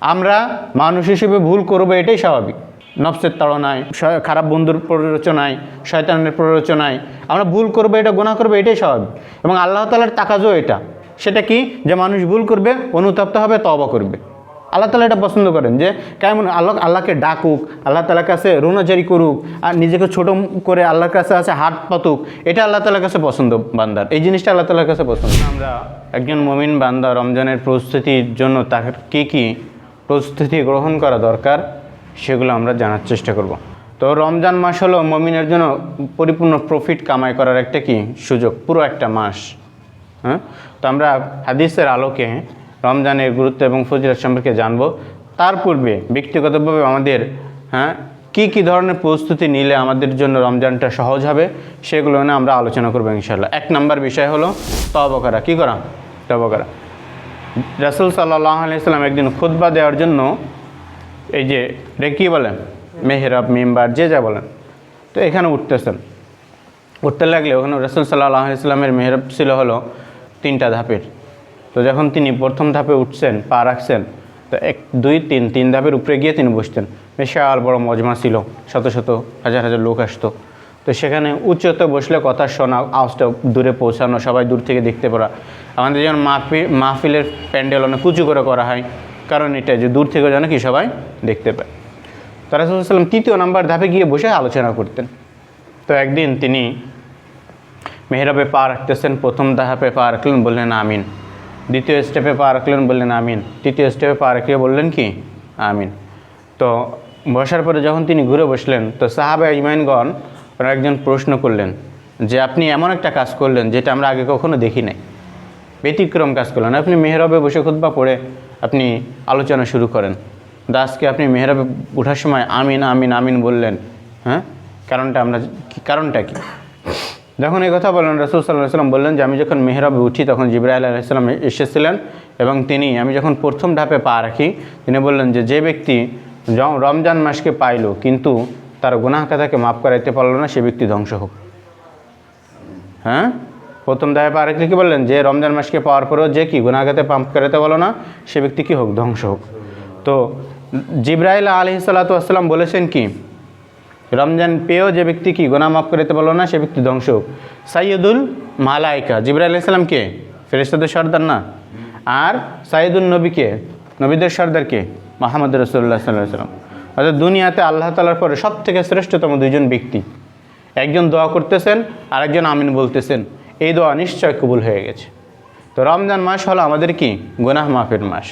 আমরা মানুষ হিসেবে ভুল করব এটাই স্বাভাবিক। নফসের তাড়নায় খারাপ বন্ধুর প্ররোচনায়, শয়তানের প্ররোচনায় আমরা ভুল করব এটা গোনা করব এটাই স্বাভাবিক। এবং আল্লাহ তালার তাকাজও এটা। সেটা কি? যে মানুষ ভুল করবে, অনুতপ্ত হবে তবা করবে। আল্লাহ তালা এটা পছন্দ করেন যে কেমন আল্লাহ, আল্লাহকে ডাকুক, আল্লাহ তালার কাছে রোনাজারি করুক, আর নিজেকে ছোট করে আল্লাহর কাছে আছে হাত পাতুক, এটা আল্লাহ তালার কাছে পছন্দ বান্দার। এই জিনিসটা আল্লাহ তালার কাছে পছন্দ। আমরা একজন মমিন বান্দা রমজানের প্রস্তুতির জন্য তাকে কী কী প্রস্তুতি গ্রহণ করা দরকার, সেগুলো আমরা জানার চেষ্টা করব। তো রমজান মাস হলো মমিনের জন্য পরিপূর্ণ প্রফিট কামাই করার একটা কি সুযোগ, পুরো একটা মাস। হ্যাঁ? তো আমরা হাদিসের আলোকে রমজানের গুরুত্ব এবং ফজিলত সম্পর্কে জানব। তার পূর্বে ব্যক্তিগতভাবে আমাদের হ্যাঁ কী কী ধরনের প্রস্তুতি নিলে আমাদের জন্য রমজানটা সহজ হবে, সেগুলো নিয়ে আমরা আলোচনা করব ইনশাল্লাহ এক নম্বর বিষয় হলো তবা করা। কী করা? তবা করা। রাসুল সাল্লাহ আলাইসাল্লাম একদিন খুতবা দেওয়ার জন্য এই যে কী বলেন? মেহরাব, মেম্বার, যে যা বলেন। তো এখানে উঠতেছেন। উঠতে লাগলে ওখানে রসুল সাল্লাহ ইসলামের মেহরব ছিল হলো তিনটা ধাপের। তো যখন তিনি প্রথম ধাপে উঠছেন, পা রাখছেন, তো এক, দুই, তিন তিন ধাপের উপরে গিয়ে তিনি বসতেন। বিশাল বড় মজমা ছিল। শত শত, হাজার হাজার লোক আসতো। তো সেখানে উচ্চতে বসলে কথা শোনা, আওয়াজটা দূরে পৌঁছানো, সবাই দূর থেকে দেখতে পারা। আমাদের যেমন মাহফিল মাহফিলের প্যান্ডেল অনেক উঁচু করে করা হয়। কারণ এটা যে দূর থেকে যেন কি সবাই দেখতে পায়। তো রাসুলাম তৃতীয় নাম্বার ধাপে গিয়ে বসে আলোচনা করতেন। তো একদিন তিনি মেহরাবে পা রাখতেছেন, প্রথম ধাপে পা রাখলেন, বললেন, আমিন। দ্বিতীয় স্টেপে পা রাখলেন, বললেন, আমিন। তৃতীয় স্টেপে পা রাখলে বললেন কি? আমিন। তো বসার পরে যখন তিনি ঘুরে বসলেন, তো সাহাবে ইমাইনগণ ওরা একজন প্রশ্ন করলেন যে আপনি এমন একটা কাজ করলেন যেটা আমরা আগে কখনো দেখি নাই। ব্যতিক্রম কাজ করলেন। আপনি মেহরাবে বসে খুতবা পড়ে আপনি আলোচনা শুরু করেন। দাসকে আপনি মেহরাবে ওঠার সময় আমিন আমিন আমিন বললেন হ্যাঁ? কারণটা আমরা কারণটা কি? যখন এই কথা বললেন, রসুল সাল্লাহ সাল্লাম বললেন যে, আমি যখন মেহরাবে উঠি তখন জিব্রাইল আলাইসাল্লাম এসেছিলেন এবং তিনি, আমি যখন প্রথম ধাপে পা রাখি, তিনি বললেন যে যে ব্যক্তি রমজান মাসকে পাইলো, কিন্তু তার গুনাহ কাতাকে মাফ করাইতে পারল না, সে ব্যক্তি ধ্বংস হোক। হ্যাঁ? প্রথম পা রাখলে কি বললেন? যে রমজান মাসকে পাওয়ার পরেও যে কি গুনাগাতে পাম্প করাতে বলো না, সে ব্যক্তি কী হোক? ধ্বংস হোক। তো জিব্রাইল আলি সাল্লাতাম বলেছেন কি? রমজান পেয়েও যে ব্যক্তি কি গোনা মাফ করতে পারল না, সে ব্যক্তি ধ্বংস হোক। সাইয়দুল মালাইকা, জিব্রাইল ইসলাম কে? ফেরেস্তাদের সর্দার না? আর সাইদুল নবীকে নবীদের সর্দার কে? মাহমদ রসুল্লাহ সাল্লাহ সাল্লাম অর্থাৎ দুনিয়াতে আল্লাহ তালার পরে সব থেকে শ্রেষ্ঠতম দুইজন ব্যক্তি। একজন দোয়া করতেছেন আর একজন আমিন বলতেছেন। এই দোয়া নিশ্চয় কবুল হয়ে গেছে। তো রমজান মাস হলো আমাদের কি? গুনাহ মাফের মাস।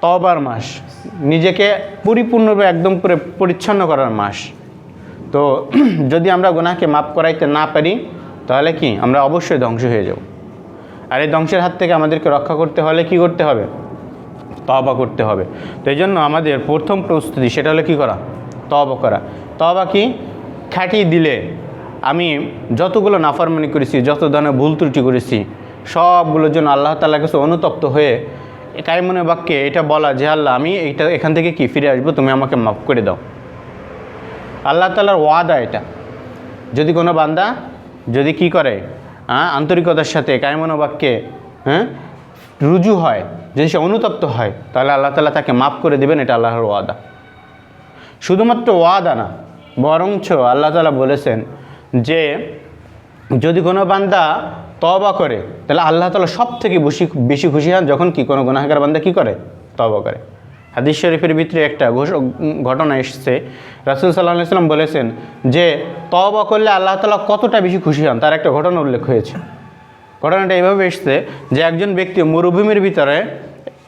তবার মাস। নিজেকে পরিপূর্ণরূপে একদম পুরো পরিচ্ছন্ন করার মাস। তো যদি আমরা গুনাহকে মাপ করাইতে না পারি, তাহলে কি? আমরা অবশ্যই ধ্বংস হয়ে যাব। আর এই ধ্বংসের হাত থেকে আমাদেরকে রক্ষা করতে হলে কি করতে হবে? তবা করতে হবে। তো এই জন্য আমাদের প্রথম প্রস্তুতি সেটা হলো কী করা? তবা করা। তবা কি? খাটিয়ে দিলে আমি যতগুলো নাফরমানি করেছি, যত ধরনের ভুল ত্রুটি করেছি সবগুলোর জন্য আল্লাহ তাল্লাহ কাছে অনুতপ্ত হয়ে কায়মনে বাক্যে এটা বলা যে, আল্লাহ, আমি এইটা এখান থেকে কি ফিরে আসব? তুমি আমাকে মাফ করে দাও। আল্লাহ তালার ওয়াদা এটা। যদি কোনো বান্দা যদি কি করে আন্তরিকতার সাথে কায়মনো বাক্যে হ্যাঁ রুজু হয়, যদি সে অনুতপ্ত হয়, তাহলে আল্লাহ তালা তাকে মাফ করে দেবেন, এটা আল্লাহর ওয়াদা। শুধুমাত্র ওয়াদা না, বরঞ্চ আল্লাহ তালা বলেছেন যে, যদি কোনো বান্দা তবা করে, তাহলে আল্লাহ তালা সব থেকে বেশি বেশি খুশি হন যখন কি, কোনো গুনাহগার বান্দা কি করে? তবা করে। হাদিস শরীফের ভিতরে একটা ঘোষ- ঘটনা এসছে, রাসুল সাল্লাহ সাল্লাম বলেছেন যে তবা করলে আল্লাহ তালা কতটা বেশি খুশি হন, তার একটা ঘটনা উল্লেখ হয়েছে। ঘটনাটা এভাবে এসছে যে একজন ব্যক্তি মরুভূমির ভিতরে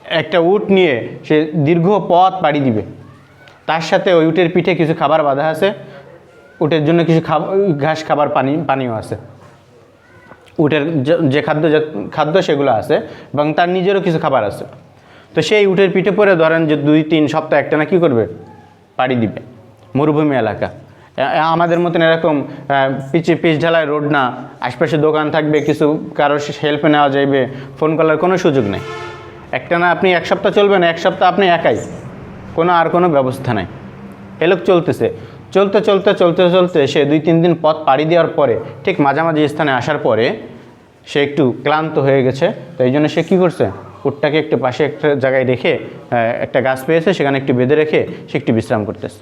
একটা উট নিয়ে সে দীর্ঘ পথ পাড়ি দিবে। তার সাথে ওই উটের পিঠে কিছু খাবার বাঁধা আছে। উটের জন্য কিছু ঘাস খাবার পানি পানিও আছে। উটের যে- খাদ্য খাদ্য সেগুলো আছে এবং তার নিজেরও কিছু খাবার আছে। তো সেই উটের পিঠে পরে ধরেন যে দুই, তিন সপ্তাহ একটা না কী করবে? পাড়ি দিবে। মরুভূমি এলাকা। আমাদের মতন এরকম পিচে পিচ ঢালায় রোড না, আশপাশে দোকান থাকবে, কিছু কারোর হেল্প নেওয়া যাইবে ফোন করার কোনো সুযোগ নেই। একটা না আপনি এক সপ্তাহ চলবেন, এক সপ্তাহ আপনি একাই, কোনো আর কোনো ব্যবস্থা নাই। এলোক চলতেছে, চলতে চলতে চলতে চলতে সে দুই, তিন দিন পথ পাড়ি দেওয়ার পরে, ঠিক মাঝামাঝি স্থানে আসার পরে, সে একটু ক্লান্ত হয়ে গেছে, তো এই জন্য সে কী করছে? উটটাকে একটু পাশে একটা জায়গায় রেখে একটা গাছ পেয়েছে, সেখানে একটু বেঁধে রেখে সে একটু বিশ্রাম করতেছে।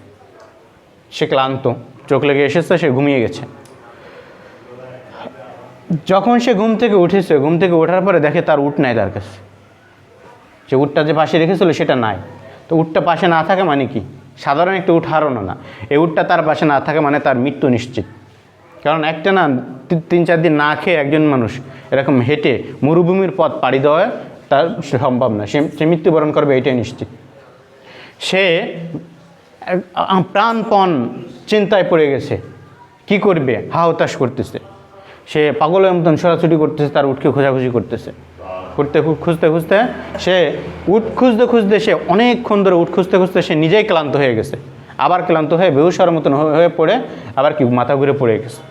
সে ক্লান্ত, চোখ লেগে এসেছে, সে ঘুমিয়ে গেছে। যখন সে ঘুম থেকে উঠেছে, ঘুম থেকে ওঠার পরে দেখে তার উট নাই তার কাছে। যে উটটা যে পাশে রেখেছিল, সেটা নাই। তো উটটা পাশে না থাকে মানে কি? সাধারণ একটা উট হারানো না। এই উটটা তার পাশে না থাকে মানে তার মৃত্যু নিশ্চিত। কারণ একটা না তিন চার দিন না খেয়ে একজন মানুষ এরকম হেঁটে মরুভূমির পথ পাড়ি দেওয়া তার সম্ভব না। সে সে মৃত্যুবরণ করবে, এটাই নিশ্চিত। সে প্রাণপণ চিন্তায় পড়ে গেছে। কি করবে? হাহতাশ করতেছে। সে পাগলের মতন ছোড়াছুটি করতেছে, তার উঠকে খোঁজাখুঁজি করতেছে। করতে খুঁজতে খুঁজতে সে উঠ খুঁজতে খুঁজতে সে অনেকক্ষণ ধরে উঠ খুঁজতে খুঁজতে সে নিজেই ক্লান্ত হয়ে গেছে। আবার ক্লান্ত হয়ে বেহুসার মতন হয়ে- পড়ে, আবার কি মাথা ঘুরে পড়ে গেছে।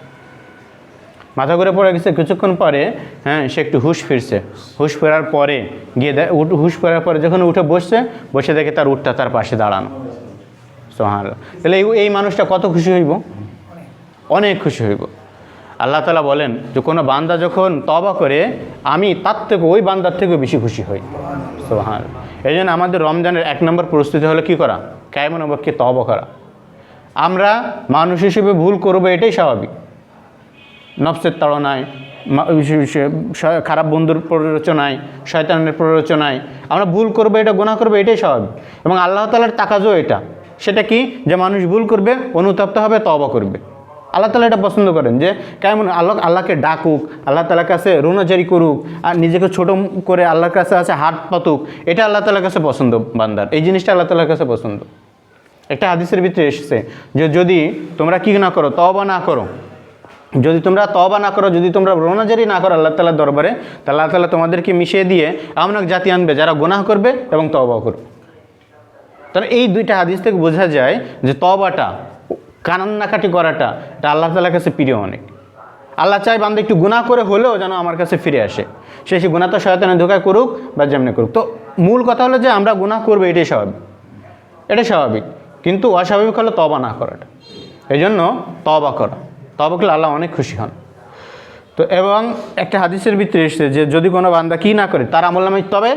মাথা ঘুরে পড়ে গেছে কিছুক্ষণ পরে হ্যাঁ সে একটু হুশ ফিরছে। হুশ ফেরার পরে গিয়ে হুশ ফেরার পরে যখন উঠে বসছে, বসে দেখে তার উঠটা তার পাশে দাঁড়ানো। সোহান তাহলে এই মানুষটা কত খুশি হইব? অনেক খুশি হইব। আল্লাহ তালা বলেন যে, কোনো বান্দা যখন তবা করে, আমি তার থেকে ওই বান্দার থেকেও বেশি খুশি হই। সোহান এই জন্য আমাদের রমজানের এক নম্বর প্রস্তুতি হলো কি করা? কেমন অবাককে তবা করা। আমরা মানুষ হিসেবে ভুল করব, এটাই স্বাভাবিক। নফসের তাড়নায় খারাপ বন্ধুর প্ররোচনায়, শয়তানের প্ররোচনায়, আমরা ভুল করব, এটা গোনা করব, এটাই স্বাভাবিক। এবং আল্লাহ তালার তাকাজও এটা। সেটা কি? যে মানুষ ভুল করবে, অনুতপ্ত হবে তবা করবে। আল্লাহ তালা এটা পছন্দ করেন যে কেমন আল্লাহ, আল্লাহকে ডাকুক, আল্লাহ তালার কাছে রোনাজারি করুক, আর নিজেকে ছোট করে আল্লাহর কাছে আছে হাত পাতুক, এটা আল্লাহ তালার কাছে পছন্দ বান্দার। এই জিনিসটা আল্লাহ তালার কাছে পছন্দ। একটা হাদিসের ভিতরে এসেছে যে যদি তোমরা কি না করো তবা না করো, যদি তোমরা তবা না করো, যদি তোমরা রোনাজারি না করো আল্লাহ তালার দরবারে, তাহলে আল্লাহ তালা তোমাদেরকে মিশিয়ে দিয়ে এমন এক জাতি আনবে, যারা গুনাহ করবে এবং তবাও করবে। তাহলে এই দুইটা হাদিস থেকে বোঝা যায় যে তবাটা কানান্নাকাটি করাটা, এটা আল্লাহ তালার কাছে প্রিয় অনেক। আল্লাহ চাই বান্ধব একটু গুনাহ করে হলেও যেন আমার কাছে ফিরে আসে। সে সে গুণা তো শয়তানে ধোকায় করুক বা যেমনি করুক। তো মূল কথা হলো যে আমরা গুনাহ করব, এটাই স্বাভাবিক। এটা স্বাভাবিক। কিন্তু অস্বাভাবিক হলো তবা না করাটা। এই জন্য তবা করা। তবা করলে আল্লাহ অনেক খুশি হন। তো এবং একটা হাদিসের ভিতরে এসেছে যে যদি কোনো বান্দা কী না করে, তার আমল নামে তবে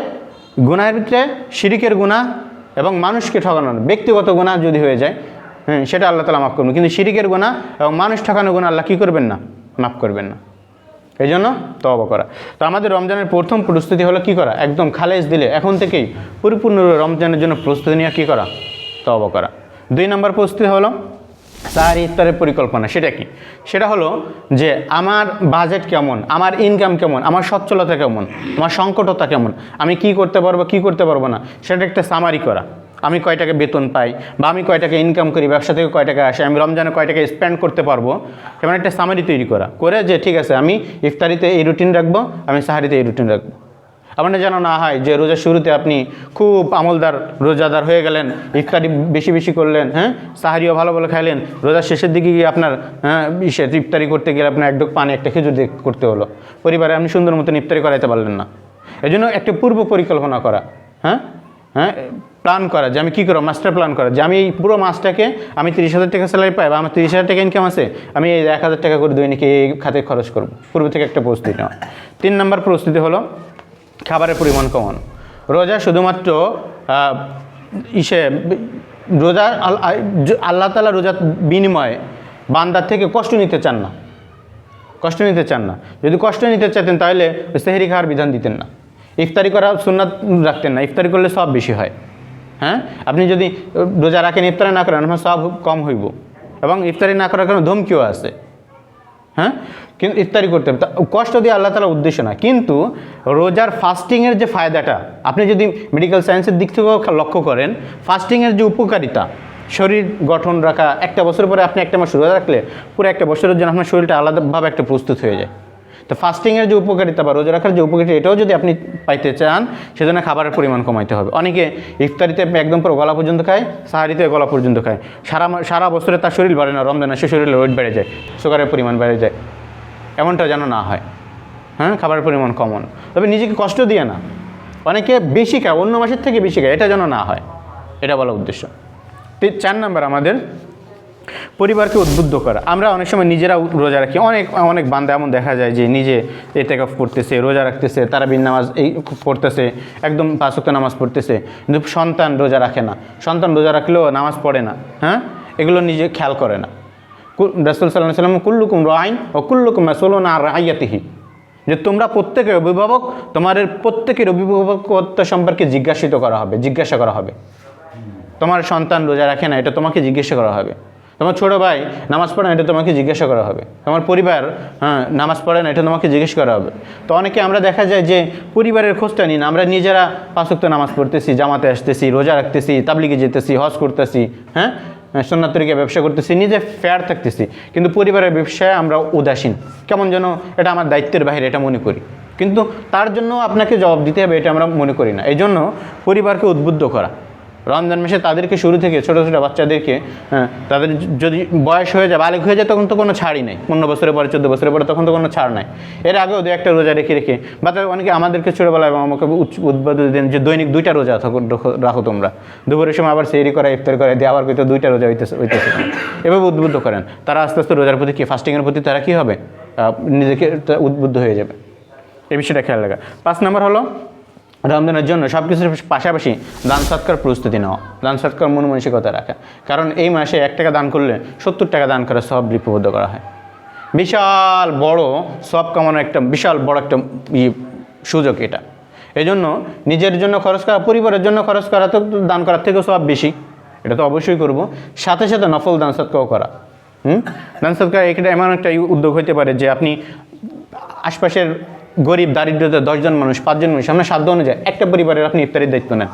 গুনাহের ভিতরে শিরিকের গুণা এবং মানুষকে ঠকানো ব্যক্তিগত গুণা যদি হয়ে যায় হ্যাঁ সেটা আল্লাহ তালা মাফ করবেন। কিন্তু শিরিকের গুণা এবং মানুষ ঠকানো গোনা আল্লাহ কী করবেন না? মাফ করবেন না। এই জন্য তবা করা। তো আমাদের রমজানের প্রথম প্রস্তুতি হলো কি করা? একদম খালেজ দিলে, এখন থেকেই পরিপূর্ণ রমজানের জন্য প্রস্তুতি নিয়ে কী করা? তবা করা। দুই নম্বর প্রস্তুতি হলো সাহারি ইফতারের পরিকল্পনা, সেটা কি? সেটা হলো যে আমার বাজেট কেমন, আমার ইনকাম কেমন, আমার সচ্ছলতা কেমন, আমার সংকটতা কেমন, আমি কি করতে পারব, কি করতে পারব না, সেটা একটা সামারি করা। আমি কয় টাকা বেতন পাই বা আমি কয় টাকা ইনকাম করি, ব্যবসা থেকে কয় টাকা আসে, আমি রমজানে কয় টাকা স্পেন্ড করতে পারব, এমন একটা সামারি তৈরি করা। করে যে, ঠিক আছে, আমি ইফতারিতে এই রুটিন রাখব, আমি সাহারিতে এই রুটিন রাখব। আমার যেন না হয় যে রোজার শুরুতে আপনি খুব আমলদার রোজাদার হয়ে গেলেন, ইফতারি বেশি বেশি করলেন হ্যাঁ? সাহারিও ভালো ভালো খাইলেন, রোজার শেষের দিকে গিয়ে আপনার হ্যাঁ ইসে ইফতারি করতে গেলে আপনার এক ডোক পানি, একটা খেজুর করতে হলো। পরিবারে আপনি সুন্দর মতন ইফতারি করাইতে পারলেন না। এই জন্য একটা পূর্ব পরিকল্পনা করা হ্যাঁ? হ্যাঁ প্ল্যান করা যে আমি কী করব মাস্টার প্ল্যান করা যে আমি এই পুরো মাসটাকে আমি তিরিশ হাজার টাকা স্যালারি পাই বা আমার তিরিশ হাজার টাকা ইনকাম আছে, আমি এই এক হাজার টাকা করে দৈনিক এই খাতে খরচ করব। পূর্ব থেকে একটা প্রস্তুতি নেওয়া। তিন নম্বর প্রস্তুতি হলো খাবারের পরিমাণ কমানো। রোজা শুধুমাত্র ইসে, রোজা আল- আল্লাহ তালা রোজার বিনিময়ে বান্দার থেকে কষ্ট নিতে চান না। কষ্ট নিতে চান না। যদি কষ্ট নিতে চাইতেন তাহলে সেহেরি খাওয়ার বিধান দিতেন না। ইফতারি করা সুন্নাত রাখতেন না। ইফতারি করলে সব বেশি হয়। হ্যাঁ? আপনি যদি রোজা রাখেন, ইফতারি না করেন, আপনার সব কম হইব। এবং ইফতারি না করার কারণে ধমকিও আছে। হ্যাঁ? কিন্তু ইফতারি করতে হবে। কষ্ট দিয়ে আল্লাহ তালার উদ্দেশ্য না। কিন্তু রোজার ফাস্টিংয়ের যে ফায়দাটা, আপনি যদি মেডিকেল সায়েন্সের দিক থেকেও লক্ষ্য করেন ফাস্টিংয়ের যে উপকারিতা, শরীর গঠন রাখা, একটা বছর পরে আপনি একটা মাস রোজা রাখলে, পুরো একটা বছরের জন্য আপনার শরীরটা আলাদাভাবে একটা প্রস্তুত হয়ে যায়। তো ফাস্টিংয়ের যে উপকারিতা বা রোজা রাখার যে উপকারিতা, এটাও যদি আপনি পাইতে চান, সেজন্য খাবারের পরিমাণ কমাইতে হবে। অনেকে ইফতারিতে একদম পুরো গলা পর্যন্ত খায় সাহারিতে গলা পর্যন্ত খায়। সারা সারা বছরে তার শরীর বাড়ে না রমজানে সে শরীরে ওয়েট বেড়ে যায় সুগারের পরিমাণ বেড়ে যায়। এমনটা যেন না হয়। হ্যাঁ খাবারের পরিমাণ কমন। তবে নিজেকে কষ্ট দিয়ে না। অনেকে বেশি খায়, অন্য মাসের থেকে বেশি খায়, এটা যেন না হয়। এটা বলা উদ্দেশ্য। চার নাম্বার আমাদের পরিবারকে উদ্বুদ্ধ করা। আমরা অনেক সময় নিজেরা রোজা রাখি। অনেক অনেক বান্ধা এমন দেখা যায় যে নিজে এ এতেকাফ করতেছে, রোজা রাখতেছে তারা বিন নামাজ এই পড়তেছে, একদম পাঁচক্ত নামাজ পড়তেছে, কিন্তু সন্তান রোজা রাখে না। সন্তান রোজা রাখলেও নামাজ পড়ে না হ্যাঁ? এগুলো নিজে খেয়াল করে না। রাসুল সাল্লাহ সাল্লাম কুল্লুকুম রাইন ও কুল্লুকুম মাসুলুন আর রাইয়াতিহি। যে তোমরা প্রত্যেকের অভিভাবক তোমাদের প্রত্যেকের অভিভাবকত্ব সম্পর্কে জিজ্ঞাসিত করা হবে, জিজ্ঞাসা করা হবে। তোমার সন্তান রোজা রাখে না, এটা তোমাকে জিজ্ঞাসা করা হবে। তোমার ছোটো ভাই নামাজ পড়ে না, এটা তোমাকে জিজ্ঞাসা করা হবে। তোমার পরিবার হ্যাঁ নামাজ পড়ে না, এটা তোমাকে জিজ্ঞেস করা হবে। তো অনেকে আমরা দেখা যায় যে পরিবারের খোঁজটা নিন আমরা নিজেরা পাঁচক্ত নামাজ পড়তেছি, জামাতে আসতেছি, রোজা রাখতেছি, তাবলিগে যেতেছি, হজ করতেছি হ্যাঁ সন্ন্যাত তরিকে ব্যবসা করতেছি, নিজে ফেয়ার থাকতেছি। কিন্তু পরিবারের ব্যবসায় আমরা উদাসীন। কেমন যেন এটা আমার দায়িত্বের বাইরে, এটা মনে করি। কিন্তু তার জন্য আপনাকে জবাব দিতে হবে, এটা আমরা মনে করি না। এই জন্য পরিবারকে উদ্বুদ্ধ করা। রমজান মাসে তাদেরকে শুরু থেকে ছোটো ছোটো বাচ্চাদেরকে হ্যাঁ, তাদের যদি বয়স হয়ে যায় বালিক হয়ে যায় তখন তো কোনো ছাড়ই নেই। পনেরো বছরের পরে চোদ্দ বছরের পরে তখন তো কোনো ছাড় নাই। এর আগেও দু একটা রোজা রেখে রেখে বা অনেকে আমাদেরকে ছোটোবেলায় এবং আমাকে উৎ- উদ্বোধ দেন যে দৈনিক দুইটা রোজা রাখো তোমরা। দুপুরের সময় আবার সেরি করা ইফতার করে দিয়ে আবার কিন্তু দুইটা রোজা হইতেছে হইতেছে। এভাবে উদ্বুদ্ধ করেন। তারা আস্তে আস্তে রোজার প্রতি কি ফাস্টিংয়ের প্রতি তারা কী হবে? নিজেকে উদ্বুদ্ধ হয়ে যাবে। এই বিষয়টা খেয়াল রাখা। পাঁচ নম্বর হলো রমজানের জন্য সব কিছুর পাশাপাশি দান সৎকার প্রস্তুতি নেওয়া দান সৎকার মন মানসিকতা রাখা। কারণ এই মাসে এক টাকা দান করলে সত্তর টাকা দান করা সব লিপিবদ্ধ করা হয়। বিশাল বড় সব কামানোর একটা, বিশাল বড় একটা সুযোগ এটা। এই জন্য নিজের জন্য খরচ করা, পরিবারের জন্য খরচ করা তো দান করার থেকেও সব বেশি। এটা তো অবশ্যই করব। সাথে সাথে নফল দান সৎকারও করা। হুম? দান সৎকার এটা এমন একটা উদ্যোগ হতে পারে যে আপনি আশপাশের গরিব, দারিদ্রতা দশজন মানুষ, পাঁচজন মানুষ আপনার সাধ্য অনুযায়ী একটা পরিবারের আপনি ইফতারির দায়িত্ব নেন।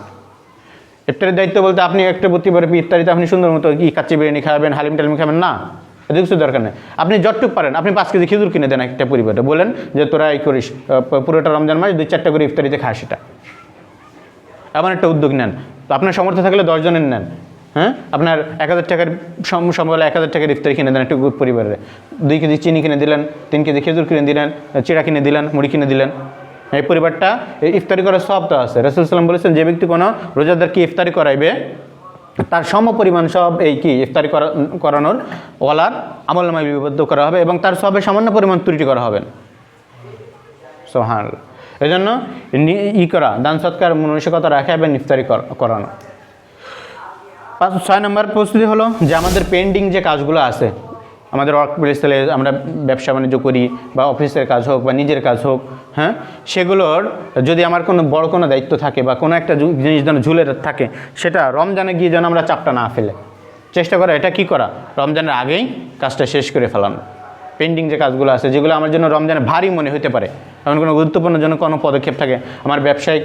ইফতারির দায়িত্ব বলতে আপনি একটা পরিবারে ইফতারিতে আপনি সুন্দর মতো কি কাচ্চি বিরিয়ানি খাবেন, হালিম টালিম খাবেন, না। এতে কিছু দরকার নেই। আপনি যতটুক পারেন, আপনি পাঁচ কেজি খেজুর কিনে দেন একটা পরিবারে। বলেন যে, তোরা এই করিস পুরোটা রমজান মাস দুই চারটা করে ইফতারিতে খাস সেটা এমন একটা উদ্যোগ নেন। তো আপনার সামর্থ্য থাকলে দশজনের নেন। হ্যাঁ? আপনার এক হাজার টাকার সম- সম্বলে এক হাজার টাকার ইফতারি কিনে দেন একটু পরিবারে। দুই কেজি চিনি কিনে দিলেন, তিন কেজি খেজুর কিনে দিলেন, চিড়া কিনে দিলেন, মুড়ি কিনে দিলেন। এই পরিবারটা ইফতারি করার সব তো আছে। রসুল সাল্লাম বলেছেন যে ব্যক্তি কোনো রোজাদারকে ইফতারি করাইবে, তার সম পরিমাণ সব এই কি, ইফতারি করা, করানোর ওয়ালার আমলনামায় বিবদ্ধ করা হবে এবং তার সবে সামান্য পরিমাণ ত্রুটি করা হবে। সোহান এই জন্য ই করা, দান সৎকার মানসিকতা রাখা এবং ইফতারি করানো। পাঁচ, ছয় নম্বর প্রস্তুতি হলো যে আমাদের পেন্ডিং যে কাজগুলো আছে, আমাদের ওয়ার্ক প্লেসে আমরা ব্যবসা বাণিজ্য করি বা অফিসের কাজ হোক বা নিজের কাজ হোক হ্যাঁ? সেগুলোর যদি আমার কোনো বড় কোনো দায়িত্ব থাকে বা কোনো একটা জিনিস যেন ঝুলে থাকে, সেটা রমজানে গিয়ে যেন আমরা চাপটা না ফেলে। চেষ্টা করা, এটা কি করা? রমজানের আগেই কাজটা শেষ করে ফেলানো। পেন্ডিং যে কাজগুলো আছে, যেগুলো আমার জন্য রমজানে ভারী মনে হতে পারে। এমন কোনো গুরুত্বপূর্ণ জন্য কোনো পদক্ষেপ থাকে, আমার ব্যবসায়িক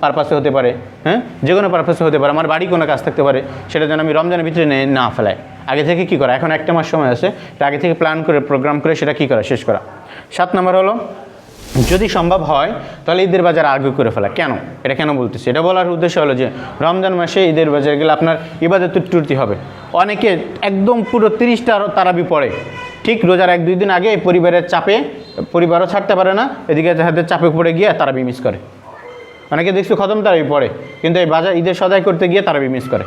পারপাসে হতে পারে হ্যাঁ? যে কোনো পারপাসে হতে পারে, আমার বাড়ি কোনো কাজ থাকতে পারে, সেটা যেন আমি রমজানের ভিতরে নে- ফেলাই। আগে থেকে কী করা? এখন একটা মাস সময় আছে এটা আগে থেকে প্ল্যান করে প্রোগ্রাম করে সেটা কী করা? শেষ করা। সাত নম্বর হলো, যদি সম্ভব হয়, তাহলে ঈদের বাজার আগে করে ফেলা। কেন? এটা কেন বলতেছি? এটা বলার উদ্দেশ্য হলো যে, রমজান মাসে ঈদের বাজার গেলে আপনার ইবাদত ত্রুটি হবে। অনেকে একদম পুরো তিরিশটা তারাবি পড়ে। ঠিক রোজার এক দুই দিন আগে পরিবারের চাপে পরিবারও ছাড়তে পারে না, এদিকে হাতে চাপে পড়ে গিয়ে তারা বিমিস করে। অনেকে দেখছি খতম তারাই পড়ে, কিন্তু এই বাজার ঈদের সদাই করতে গিয়ে তারা মিস করে।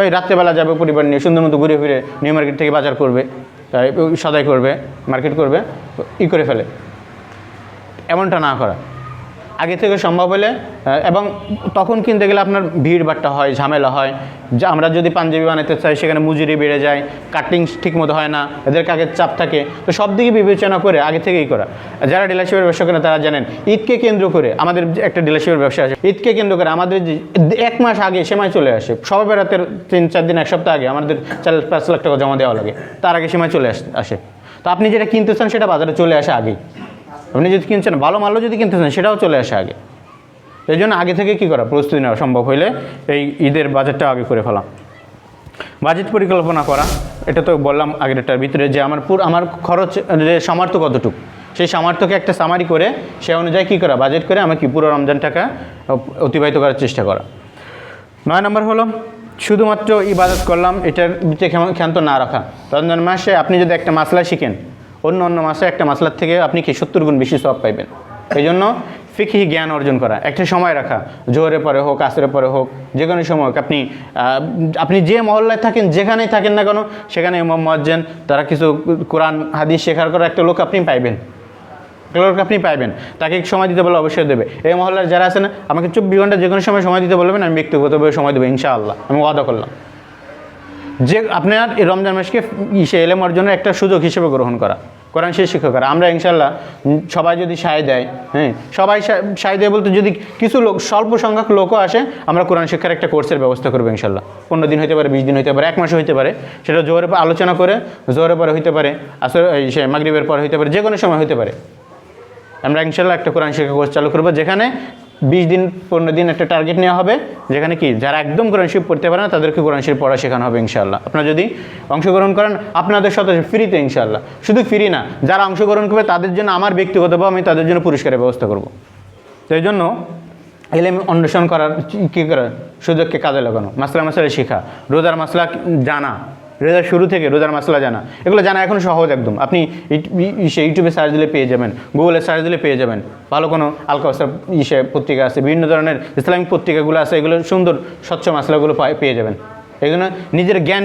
ওই রাত্রেবেলা যাবে পরিবার নিয়ে, সুন্দর মতো ঘুরে ফিরে নিউ মার্কেট থেকে বাজার করবে, তাই সদাই করবে মার্কেট করবে, ই করে ফেলে। এমনটা না করা। আগে থেকে সম্ভব হলে এবং তখন কিনতে গেলে আপনার ভিড় বাট্টা হয়, ঝামেলা হয়। যে আমরা যদি পাঞ্জাবি বানাতে চাই, সেখানে মুজুরি বেড়ে যায় কাটিং ঠিক মতো হয় না এদের আগে চাপ থাকে। তো সব দিকে বিবেচনা করে, আগে থেকেই করা। যারা ডিলারশিপের ব্যবসা করেন তারা জানেন, ঈদকে কেন্দ্র করে আমাদের একটা ডিলারশিপের ব্যবসা আছে, ঈদকে কেন্দ্র করে আমাদের এক মাস আগে সেমাই চলে আসে। সবাই বেড়াতে তিন, চার দিন, এক সপ্তাহ আগে আমাদের চার, পাঁচ লাখ টাকা জমা দেওয়া লাগে। তার আগে সেমাই চলে আসে। তো আপনি যেটা কিনতে চান, সেটা বাজারে চলে আসে আগেই। আপনি যদি কিনছেন, ভালো মালও যদি কিনতে চান সেটাও চলে আসে আগে। এই জন্য আগে থেকে কী করা? প্রস্তুতি নেওয়া সম্ভব হইলে এই ঈদের বাজেটটা আগে করে ফেলা। বাজেট পরিকল্পনা করা, এটা তো বললাম আগেরটার ভিতরে যে আমার পুর আমার খরচ, যে সামর্থ্য কতটুকু? সেই সামর্থ্যকে একটা সামারি করে, সে অনুযায়ী কী করা? বাজেট করে আমাকে পুরো রমজান টাকা অতিবাহিত করার চেষ্টা করা। নয় নম্বর হলো, শুধুমাত্র ইবাদত করলাম, এটার ভিতরে ক্ষান্ত না রাখা। রমজান মাসে আপনি যদি একটা মাসলা শিখেন অন্য অন্য মাসে একটা মাসলার থেকে আপনি কি সত্তর গুণ বেশি সব পাইবেন? এই জন্য ফিকি জ্ঞান অর্জন করা, একটা সময় রাখা জোহরে পরে হোক আসরে পরে হোক যে কোনো সময় হোক, আপনি আপনি যে মহল্লায় থাকেন, যেখানেই থাকেন না কেন, সেখানে ইমাম মজ্জেন তারা কিছু কোরআন, হাদিস শেখার করা একটা লোক আপনি পাইবেন। লোক আপনি পাইবেন, তাকে সময় দিতে বলে অবশ্যই দেবে। এই মহল্লার যারা আছেন, আমাকে চব্বিশ ঘণ্টা যে কোনো সময় সময় দিতে বলবেন, আমি ব্যক্তিগতভাবে সময় দেবো, ইনশাআল্লাহ, আমি ওয়াদা করলাম। যে আপনার এই রমজান মাসকে ইসে এলেম অর্জনের একটা সুযোগ হিসেবে গ্রহণ করা, কোরআন শেষ শিক্ষক করা। আমরা ইনশাল্লাহ সবাই যদি সায় দেয় হ্যাঁ সবাই সায় দেয় বলতে যদি কিছু লোক, স্বল্প সংখ্যক লোকও আসে, আমরা কোরআন শিক্ষার একটা কোর্সের ব্যবস্থা করব ইনশাল্লাহ পনেরো দিন হতে পারে, বিশ দিন হতে পারে, এক মাসে হতে পারে। সেটা জোরে আলোচনা করে জোরে পরে হতে পারে আসলে সে মাগরিবের পরে হতে পারে যে কোনো সময় হতে পারে। আমরা ইনশাল্লাহ একটা কোরআন শিক্ষা কোর্স চালু করব, যেখানে বিশ দিন, পনেরো দিন একটা টার্গেট নেওয়া হবে, যেখানে কি, যারা একদম কোরআন শিব পড়তে পারে না, তাদেরকে কোরআন শিব পড়া শেখানো হবে ইনশাল্লাহ আপনারা যদি অংশগ্রহণ করেন, আপনাদের সাথে ফ্রিতে ইনশাল্লাহ শুধু ফ্রি না, যারা অংশগ্রহণ করবে, তাদের জন্য আমার ব্যক্তিগতভাবে আমি তাদের জন্য পুরস্কারের ব্যবস্থা করব। তো এই জন্য এলেম অন্বেষণ করার কী করার সুযোগকে কাজে লাগানো। মাসলা মাসলা শেখা। রোজার মাসলা জানা। রোজার শুরু থেকে, রোজার মাসলা জানা, এগুলো জানা এখন সহজ একদম। আপনি ইসে ইউটিউবে সার্চ দিলে পেয়ে যাবেন গুগলে সার্চ দিলে পেয়ে যাবেন। ভালো কোনো আলকাউসার ইসে পত্রিকা আছে, বিভিন্ন ধরনের ইসলামিক পত্রিকাগুলো আছে, এগুলো সুন্দর, স্বচ্ছ মাসলাগুলো পেয়ে যাবেন। এই জন্য নিজের জ্ঞান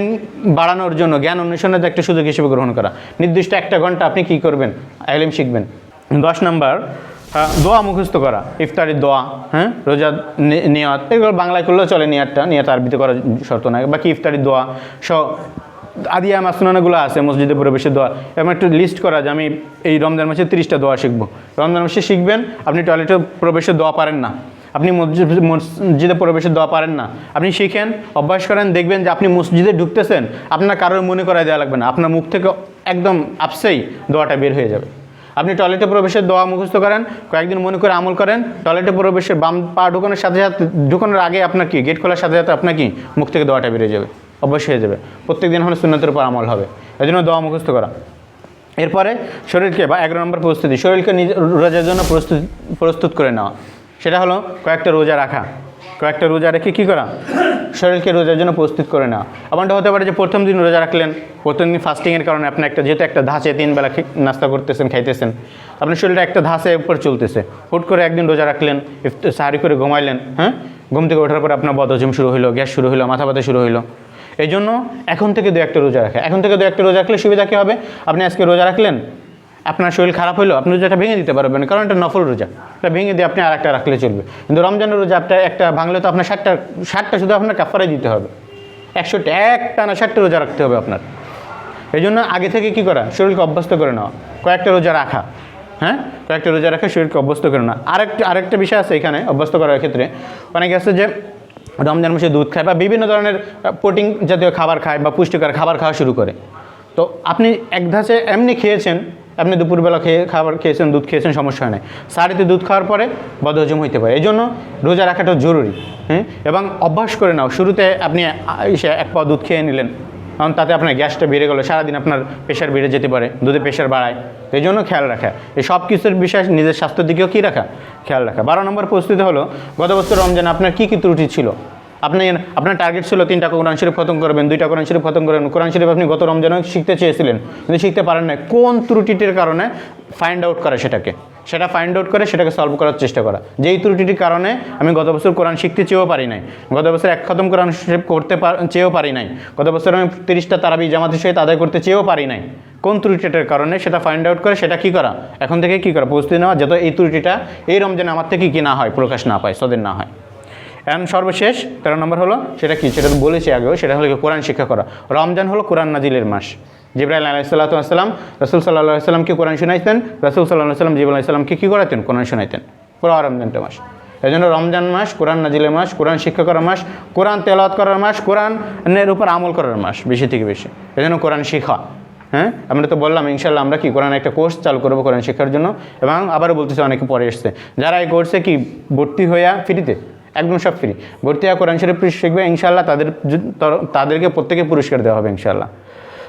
বাড়ানোর জন্য, জ্ঞান অন্বেষণের একটা সুযোগ হিসেবে গ্রহণ করা। নির্দিষ্ট একটা ঘণ্টা আপনি কী করবেন? এলিম শিখবেন। দশ নম্বর দোয়া মুখস্থ করা, ইফতারির দোয়া হ্যাঁ? রোজা নিয়াত এগুলো বাংলায় করলেও চলে নিয়াতটা নিয়াত আরবিতে করার শর্ত নাই, বাকি ইফতারির দোয়া, স আদিয়া মাসনানাগুলো আছে, মসজিদে প্রবেশের দোয়া। এরকম একটু লিস্ট করা যে আমি এই রমজান মাসে তিরিশটা দোয়া শিখব। রমজান মাসে শিখবেন, আপনি টয়লেটে প্রবেশের দোয়া পারেন না। আপনি মসজিদ, মসজিদে প্রবেশের দোয়া পারেন না। আপনি শিখেন, অভ্যাস করেন, দেখবেন যে আপনি মসজিদে ঢুকতেছেন, আপনার কারোর মনে করায় দেওয়া লাগবে না। আপনার মুখ থেকে একদম আপসেই দোয়াটা বের হয়ে যাবে। আপনি টয়লেটে প্রবেশের দোয়া মুখস্থ করেন, কয়েকদিন মনে করে আমল করেন টয়লেটে প্রবেশের বাম পা ঢুকানোর সাথে সাথে, ঢুকানোর আগে আপনার কি? গেট খোলার সাথে সাথে আপনার কি? মুখ থেকে দোয়াটা বেরিয়ে যাবে। অবশ্যই হয়ে যাবে। প্রত্যেক দিন হলে সুন্নতের উপর আমল হবে। এই জন্য দোয়া মুখস্থ করা। এরপরে শরীরকে বা এগারো নম্বর প্রস্তুতি, শরীরকে নিজে রোজার জন্য প্রস্তুত প্রস্তুত করে নেওয়া। সেটা হলো কয়েকটা রোজা রাখা। কয়েকটা রোজা রেখে কী করা? শরীরকে রোজার জন্য প্রস্তুত করে নেওয়া। এমনটা হতে পারে যে প্রথম দিন রোজা রাখলেন, প্রথম দিন ফাস্টিংয়ের কারণে আপনি একটা, যেহেতু একটা ধাঁচে তিনবেলা নাস্তা করতেছেন, খাইতেছেন, আপনার শরীরটা একটা ধাঁচে উপর চলতেছে। হুট করে একদিন রোজা রাখলেন সাহারি করে ঘুমাইলেন হ্যাঁ? ঘুম থেকে ওঠার পর আপনার বদহজম শুরু হলো গ্যাস শুরু হলো মাথা ব্যথা শুরু হলো এই জন্য এখন থেকে দু একটা রোজা রাখা। এখন থেকে দু একটা রোজা রাখলে সুবিধা কী হবে? আপনি আজকে রোজা রাখলেন, আপনার শরীর খারাপ হলো আপনি রোজাটা ভেঙে দিতে পারবেন, কারণ এটা নফল রোজা। এটা ভেঙে দিয়ে আপনি আর একটা রাখলে চলবে। কিন্তু রমজানের রোজা আপনার একটা ভাঙলে তো আপনার ষাটটা ষাটটা শুধু আপনার কাফারাই দিতে হবে। একশোটা একটা না ষাটটা রোজা রাখতে হবে আপনার। এই জন্য আগে থেকে কি করা? শরীরকে অভ্যস্ত করে নেওয়া। কয়েকটা রোজা রাখা। হ্যাঁ? কয়েকটা রোজা রাখা, শরীরকে অভ্যস্ত করে নেওয়া। আরেকটা আরেকটা বিষয় আছে এখানে অভ্যস্ত করার ক্ষেত্রে। অনেকে আছে যে রমজান মাসে দুধ খায় বা বিভিন্ন ধরনের প্রোটিন জাতীয় খাবার খায় বা পুষ্টিকর খাবার খাওয়া শুরু করে। তো আপনি এক ধাঁচে এমনি খেয়েছেন, আপনি দুপুরবেলা খেয়ে, খাবার খেয়েছেন, দুধ খেয়েছেন, সমস্যা হয় না সারিতে দুধ খাওয়ার পরে বদহজম হইতে পারে। এই জন্য রোজা রাখাটা জরুরি হ্যাঁ এবং অভ্যাস করে নাও। শুরুতে আপনি ইসে এক পাও দুধ খেয়ে নিলেন। কারণ তাতে আপনার গ্যাসটা বেড়ে গেলো, সারাদিন আপনার প্রেশার বেড়ে যেতে পারে দুধে প্রেশার বাড়ায়। এই জন্য খেয়াল রাখা। এই সব কিছুর বিষয় নিজের স্বাস্থ্যের দিকেও কী রাখা? খেয়াল রাখা। বারো নম্বর প্রস্তুতি হলো, গত বছর রমজান আপনার কী কী ত্রুটি ছিল? আপনি আপনার টার্গেট ছিল তিনটা কোরআন শরীফ খতম করবেন, দুইটা কোরআন শরীফ খতম করবেন। কোরআন শরীফ আপনি গত রমজানে শিখতে চেয়েছিলেন, কিন্তু শিখতে পারেন না কোন ত্রুটিটির কারণে ফাইন্ড আউট করে সেটাকে? সেটা ফাইন্ড আউট করে সেটাকে সলভ করার চেষ্টা করা। যেই ত্রুটিটির কারণে আমি গত বছর কোরআন শিখতে চেয়েও পারি নাই। গত বছর এক খতম কোরআন শরীফ করতে চেয়েও পারি নাই। গত বছর আমি তিরিশটা তারাবি জামাতের সহিত আদায় করতে চেয়েও পারি নাই। কোন ত্রুটিটার কারণে সেটা ফাইন্ড আউট করে সেটা কী করা? এখন থেকে কী করা? প্রস্তুতি নেওয়া, যাতে এই ত্রুটিটা এই রমজানে আমার থেকে কি না হয়, প্রকাশ না পায়, সদের না হয়। এখন সর্বশেষ, তেরো নম্বর হলো, সেটা কি? সেটা তো বলেছি আগেও, সেটা হলো কোরআন শিক্ষা করা। রমজান হলো কোরআন নাজিলের মাস। জিব্রাইল আলাইসাল্লাম রসুল সাল্লাহ সাল্লামকে কোরআন শোনাইতেন? রসুল সাল্লাহ সাল্লাম জিবুল আলাইসাল্লামকে কী করাতেন? কোরআন শোনাইতেন। পুরো রমজানটা মাস। এই জন্য রমজান মাস কোরআন নাজিলের মাস, কোরআন শিক্ষা করার মাস, কোরআন তেলাওয়াত করার মাস, কোরআনের উপর আমল করার মাস বেশি থেকে বেশি। এই জন্য কোরআন শিখা। হ্যাঁ? আমরা তো বললাম ইনশাল্লাহ আমরা কি কোরআন একটা কোর্স চালু করব কোরআন শিক্ষার জন্য। এবং আবারও বলতেছি, অনেকে পরে এসছে। যারা এই কোর্সে কি ভর্তি হইয়া ফ্রিতে একদম সব ফ্রি ভর্তি হওয়া কোরআন শরীফ শিখবে ইনশাল্লাহ তাদের তাদেরকে প্রত্যেকে পুরস্কার দেওয়া হবে ইনশাল্লাহ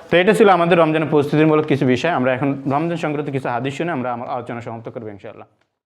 তো এটা ছিল আমাদের রমজানের প্রস্তুতিমূলক কিছু বিষয়। আমরা এখন রমজান সংক্রান্ত কিছু হাদিস শুনে আমরা আমার আলোচনা সমাপ্ত করব ইনশাল্লাহ